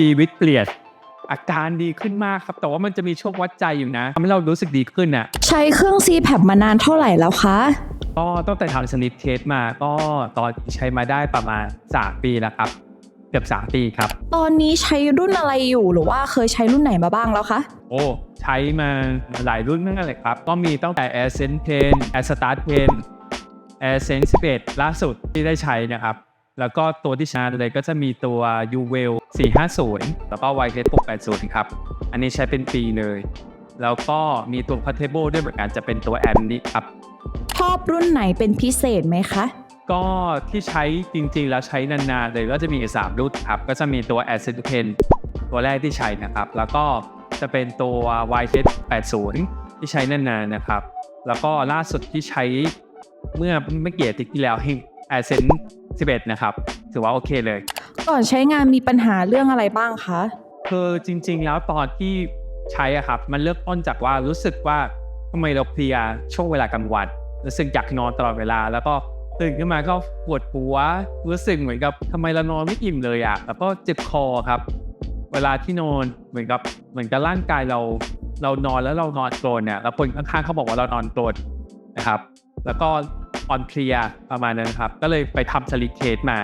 ชีวิตเปลี่ยนอาการดีขึ้นมากครับ แต่ว่ามันจะมีช่วงวัดใจอยู่นะทำให้เรารู้สึกดีขึ้นอะ ใช้เครื่อง CPAP มานานเท่าไหร่แล้วคะ ก็ตั้งแต่ทำสนิทเทสมาก็ตอนใช้มาได้ประมาณ 3 ปีแล้วครับ เกือบ 3 ปีครับ ตอนนี้ใช้รุ่นอะไรอยู่หรือว่าเคยใช้รุ่นไหนมาบ้างแล้วคะ โอ้ ใช้มาหลายรุ่นมากเลยครับ ก็มีตั้งแต่ Air Sense 10 Air Start 10 Air Sense 11ล่าสุดที่ได้ใช้นะครับ แล้วก็ตัวที่ชาร์จเลยก็จะมีตัว u w e l 450 แล้วก็ y t 680 ครับ อันนี้ใช้เป็นปีเลย แล้วก็มีตัว Portable ด้วยเหมือนกันจะเป็นตัว M นี้ครับ ชอบรุ่นไหนเป็นพิเศษไหมคะ ก็ที่ใช้จริงๆ แล้วใช้นานๆ เลยก็จะมีอยู่สามรุ่นครับ ก็จะมีตัว a c e t p e n ตัวแรกที่ใช้นะครับ แล้วก็จะเป็นตัว y t 80ที่ใช้นานๆนะครับ แล้วก็ล่าสุดที่ใช้เมื่อไม่กี่อาทิตย์ที่แล้วให้ a c e n 11 นะครับ ถือว่าโอเคเลย ก่อนใช้งานมีปัญหาเรื่องอะไรบ้างคะคือจริง ๆ แล้วตอนที่ใช้อะครับ มันเริ่มต้นจากว่ารู้สึกว่าทำไมเราเพลียช่วงเวลากลางวันรู้สึกอยากนอนตลอดเวลา แล้วก็ตื่นขึ้นมาก็ปวดหัวรู้สึกเหมือนกับทำไมเรานอนไม่อิ่มเลยอะแล้วก็เจ็บคอครับ เวลาที่นอนเหมือนกับเหมือนกับร่างกายเรา เรานอนแล้วเรานอนโกรนเนี่ยแล้วคนข้างๆเขาบอกว่าเรานอนโกรนนะครับ แล้วก็ อ่อนเพลียประมาณนั้นครับ ก็เลยไปทำสลิปเทสมา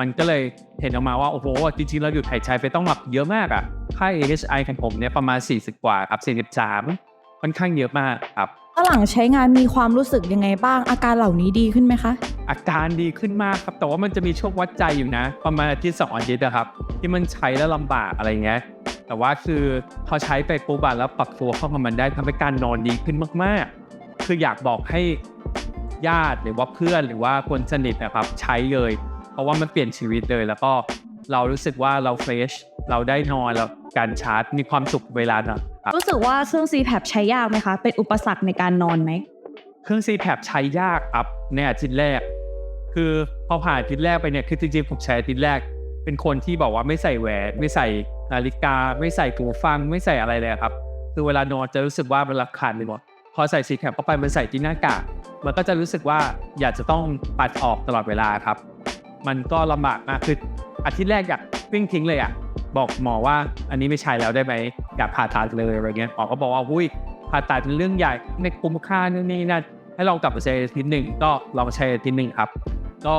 มันก็เลยเห็นออกมาว่า โอ้โห จริงๆ เราหยุดหายใจไปต้องหลับเยอะมากอะ่ะ ค่า AHI ของผมเนี่ยประมาณ 40 กว่าครับ43ค่อนข้างเยอะมากครับหลังใช้งานมีความรู้สึกยังไงบ้าง อาการเหล่านี้ดีขึ้นไหมคะ อาการดีขึ้นมากครับ แต่ว่ามันจะมีช่วงวัดใจอยู่นะ ประมาณอาทิตย์สองอาทิตย์นะครับ ที่มันใช้แล้วลำบากอะไรเงี้ยแต่ว่าคือพอใช้ไปปุ๊บอะแล้วปรับตัวเข้ากับมันได้ทำให้การนอนดีขึ้นมากๆ คืออยากบอกให้ ญาติหรือว่าเพื่อนหรือว่าคนสนิทนะครับใช้เลย เพราะว่ามันเปลี่ยนชีวิตเลย แล้วก็เรารู้สึกว่าเราเฟรชเราได้นอนแล้วการชาร์จมีความสุขเวลานอนครับรู้สึกว่าเครื่อง CPAP ใช้ยากไหมคะ เป็นอุปสรรคในการนอนไหมเครื่อง CPAP ใช้ยากครับในอาทิตย์แรก คือพอผ่านอาทิตย์แรกไปเนี่ยคือจริงๆผมใช้อาทิตย์แรก เป็นคนที่บอกว่าไม่ใส่แหวนไม่ใส่นาฬิกา ไม่ใส่หูฟัง ไม่ใส่อะไรเลยครับ คือเวลานอนจะรู้สึกว่ามันระคายไปหมด พอใส่ CPAP เข้าไปมันใส่ที่หน้ากากมันก็จะรู้สึกว่าอยากจะต้องปัดออกตลอดเวลาครับ มันก็ลำบากมากคืออาทิตย์แรกอยากวิ่งทิ้งเลยอะบอกหมอว่าอันนี้ไม่ใช่แล้วได้ไหมอยากผ่าตัดเลยอะไรเงี้ยหมอก็บอกว่าหุ้ยผ่าตัดเป็นเรื่องใหญ่ไม่คุ้มค่านู่นนี่นั่นให้ลองกลับมาใช้อาทิตย์หนึ่งก็ลองใช้อาทิตย์หนึ่งครับ ก็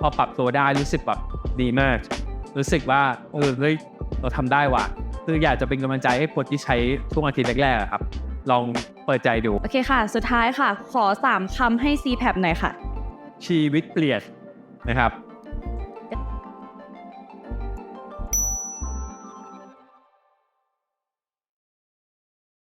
พอปรับตัวได้รู้สึกแบบดีมาก รู้สึกว่าเออเฮ้ยเราทำได้ว่ะคืออยากจะเป็นกำลังใจให้คนที่ใช้ช่วงอาทิตย์แรกๆครับ ลองเปิดใจดู โอเคค่ะ สุดท้ายค่ะ ขอ 3 คำให้ CPAP หน่อยค่ะ ชีวิตเปลี่ยนนะครับ